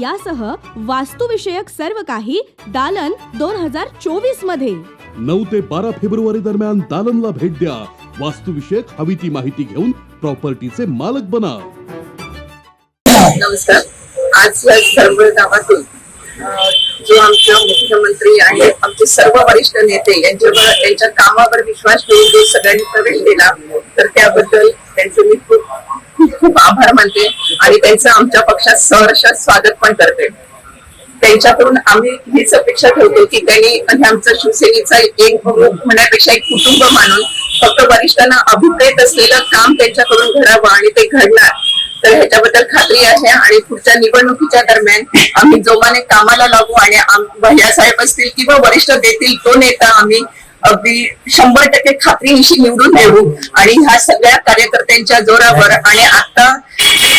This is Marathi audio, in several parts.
यासह वास्तुविषयक सर्व काही दालन दोन हजार चोवीसमध्ये. नऊ ते बारा फेब्रुवारी दरम्यान दालनला भेट द्या. वास्तुविषयक हवी ती माहिती घेऊन प्रॉपर्टीचे मालक बना. नमस्कार. आज या सर्व गावातून जो आमचा मुख्यमंत्री आणि आमचे सर्व वरिष्ठ नेते यांच्यावर त्यांच्या कामावर विश्वास ठेवून जो सगळ्यांनी प्रवेश दिला तर त्याबद्दल त्यांचे मी खूप खूप खूप आभार मानते. आणि त्यांचं आमच्या पक्षात सहर्ष स्वागत पण करते. त्यांच्याकडून आम्ही हीच अपेक्षा ठेवतो की त्यांनी हे शिवसेनेचा एक प्रमुख म्हणण्यापेक्षा एक कुटुंब मानून फक्त वरिष्ठांना अभिप्रेत असलेलं काम त्यांच्याकडून घडावं आणि ते घडणार. तर ह्याच्याबद्दल खात्री आहे आणि पुढच्या निवडणुकीच्या दरम्यान आम्ही जोमाने कामाला लागू आणि आम- भैयासाहेब असतील किंवा वरिष्ठ देतील तो नेता आम्ही अगदी शंभर टक्के खात्रीनिशी निवडून देऊ. आणि ह्या सगळ्या कार्यकर्त्यांच्या जोरावर आणि आता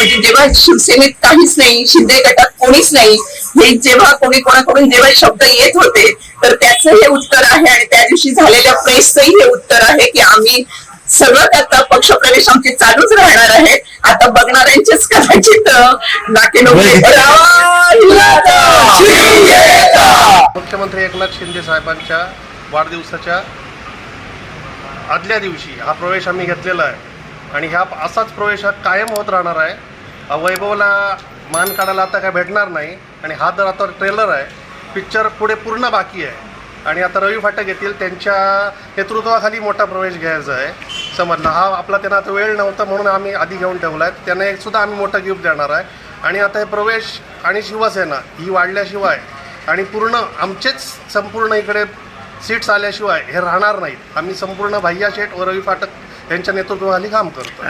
म्हणजे जेव्हा शिवसेनेत काहीच नाही शिंदे गटात कोणीच नाही हे जेव्हा कोणी कोणाकडून जेव्हा शब्द येत होते तर त्याचं हे उत्तर आहे आणि त्या दिवशी झालेल्या प्रेसचंही हे उत्तर आहे की आम्ही सगळं आता पक्षप्रवेश आमचे चालूच राहणार आहे. आता बघणाऱ्यांचेच कदाचित नोके मुख्यमंत्री एकनाथ शिंदे साहेबांच्या वाढदिवसाच्या आदल्या दिवशी हा प्रवेश आम्ही घेतलेला आहे. आणि ह्या असाच प्रवेश हा कायम होत राहणार आहे. वैभवला मान काढायला आता काय भेटणार नाही. आणि हा तर आता ट्रेलर आहे पिक्चर पुढे पूर्ण बाकी आहे. आणि आता रवी फाटक येतील त्यांच्या नेतृत्वाखाली मोठा प्रवेश घ्यायचा आहे. समजलं. हा आपला त्यांना आता वेळ नव्हता म्हणून आम्ही आधी घेऊन ठेवला आहे. त्यांना एकसुद्धा आम्ही मोठं गिफ्ट देणार आहे. आणि आता हे प्रवेश आणि शिवसेना ही वाढल्याशिवाय आणि पूर्ण आमचेच संपूर्ण इकडे सीट्स आल्याशिवाय हे राहणार नाहीत. आम्ही संपूर्ण भैया शेठ व रवी फाटक यांच्या नेतृत्वाखाली काम करतो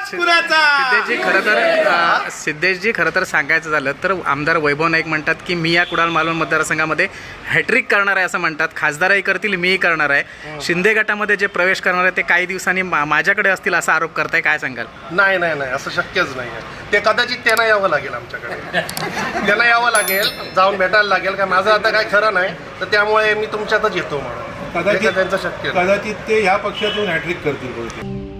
सिद्धेशजी खरं तर सिद्धेशजी खरं तर सांगायचं झालं तर आमदार वैभव नाईक म्हणतात की मी या कुडाल मालवण मतदारसंघामध्ये हॅट्रिक करणार आहे असं म्हणतात. खासदारही करतील मीही करणार आहे. शिंदे गटामध्ये जे प्रवेश करणार आहे ते काही दिवसांनी मा- माझ्याकडे असतील असा आरोप करताय. काय सांगाल? नाही नाही नाही. असं शक्यच नाही आहे. ते कदाचित त्यांना यावं लागेल आमच्याकडे. त्यांना यावं लागेल. जाऊन भेटायला लागेल. का माझं आता काय खरं नाही. तर त्यामुळे मी तुमच्यातच येतो म्हणून. कदाचित शक्य. कदाचित ते ह्या पक्षातून हॅट्रिक करतील बहुतेक